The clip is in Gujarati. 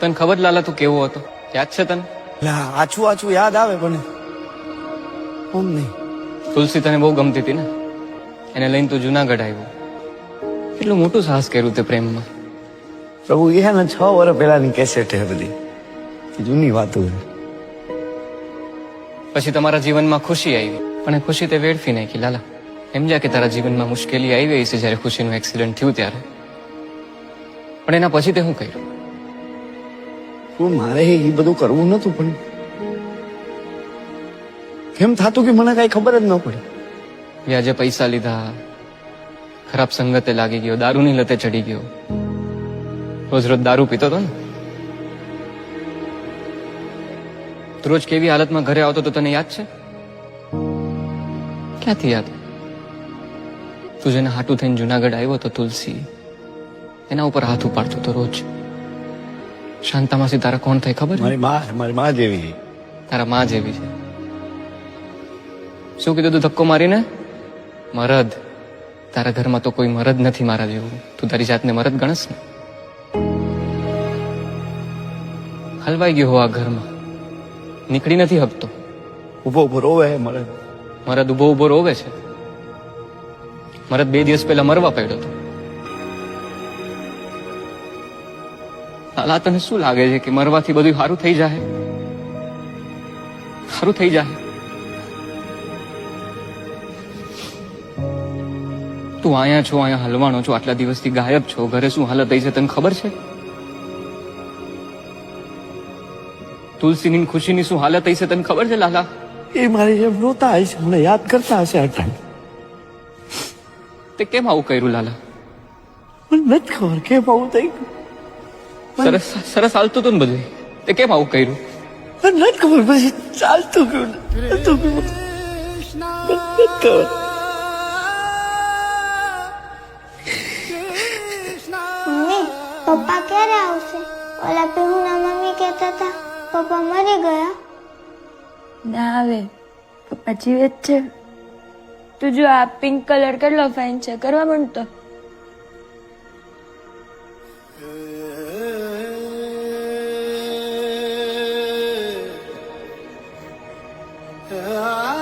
તને ખબર લાલા તું કેવો હતો? યાદ છે તને? લા આછું આછું યાદ આવે પણ ઓમ નહીં. તુલસી તને બહુ ગમતી હતી ને? એને લઈને તું જુનાગઢ આવ્યો. કેટલું મોટું સાહસ કર્યું તે પ્રેમમાં. પ્રભુ એ ને છ વર્ષ પહેલાની કેસેટ હે બધી. જૂની વાતો પછી તમારા જીવનમાં ખુશી આવી પણ એ ખુશી તે વેડફી નાખી લાલા. એમ જા કે તારા જીવનમાં મુશ્કેલી આવી છે જ્યારે ખુશીનું એક્સિડન્ટ થયું ત્યારે. પણ એના પછી તે શું કર્યું? પણ મારે એ બધું કરવું નતું પણ કેમ થતું કે મને કઈ ખબર જ ન પડી. વ્યાજે પૈસા લીધા, ખરાબ સંગતે લાગી ગયો, દારૂની લતે ચડી ગયો. રોજ રોજ દારૂ પીતો હતો ને? રોજ કેવી હાલતમાં ઘરે આવતો તો તને યાદ છે? ક્યાંથી યાદ? તું જેને હાટું થઈને જુનાગઢ આવ્યો તો તુલસી, એના ઉપર હાથ ઉપાડતો તો રોજ. શાંતામાસી તારા કોણ થાય ખબર? છે? મારી માં મારી માં જેવી. તારા માં જેવી છે. શું કીધું તું ધક્કો મારીને? મરદ. તારા ઘરમાં તો કોઈ મરદ નથી મારા જેવું. તું તારી જાતને મરદ ગણસ ને. હલવાઈ ગયો આ ઘરમાં. નીકળી નથી હકતો. ઊભો ઊભો રોવે મરદ. મરદ ઊભો ઊભો રોવે છે. મરદ બે દિવસ પહેલા મરવા પડ્યો હતો. લાલા તને શું લાગે છે કે મરવાથી બધું સારું થઈ જાય સારું થઈ જાય તું અહીંયા છો અહીંયા હલવાનો છો આટલા દિવસથી ગાયબ છો. ઘરે શું હાલત થઈ છે તને ખબર છે? તુલસીની ને ખુશીની શું હાલત થઈ છે તને ખબર છે લાલા? એ મારી જેમ રોતા હશે મને યાદ કરતા હશે અટાણ તે કેમ આવું કર્યું લાલા? મને નથી ખબર કેમ આવું થઈ ગયું. સરસ સરસ હાલતું હતું ને બધું. તે કેમ આવું કર્યું? મને નથી ખબર પછી ચાલતું ગયું નતું ગયું. ખબર મમ્મી પપ્પા ક્યારે આવશે? ઓલા પીહુના મમ્મી કહેતા હતા પપ્પા મરી ગયા. ના આવે પપ્પા જીવે જ છે. તું જો આ પિંક કલર કેટલો ફાઇન છે કરવા માંડતો? Ah.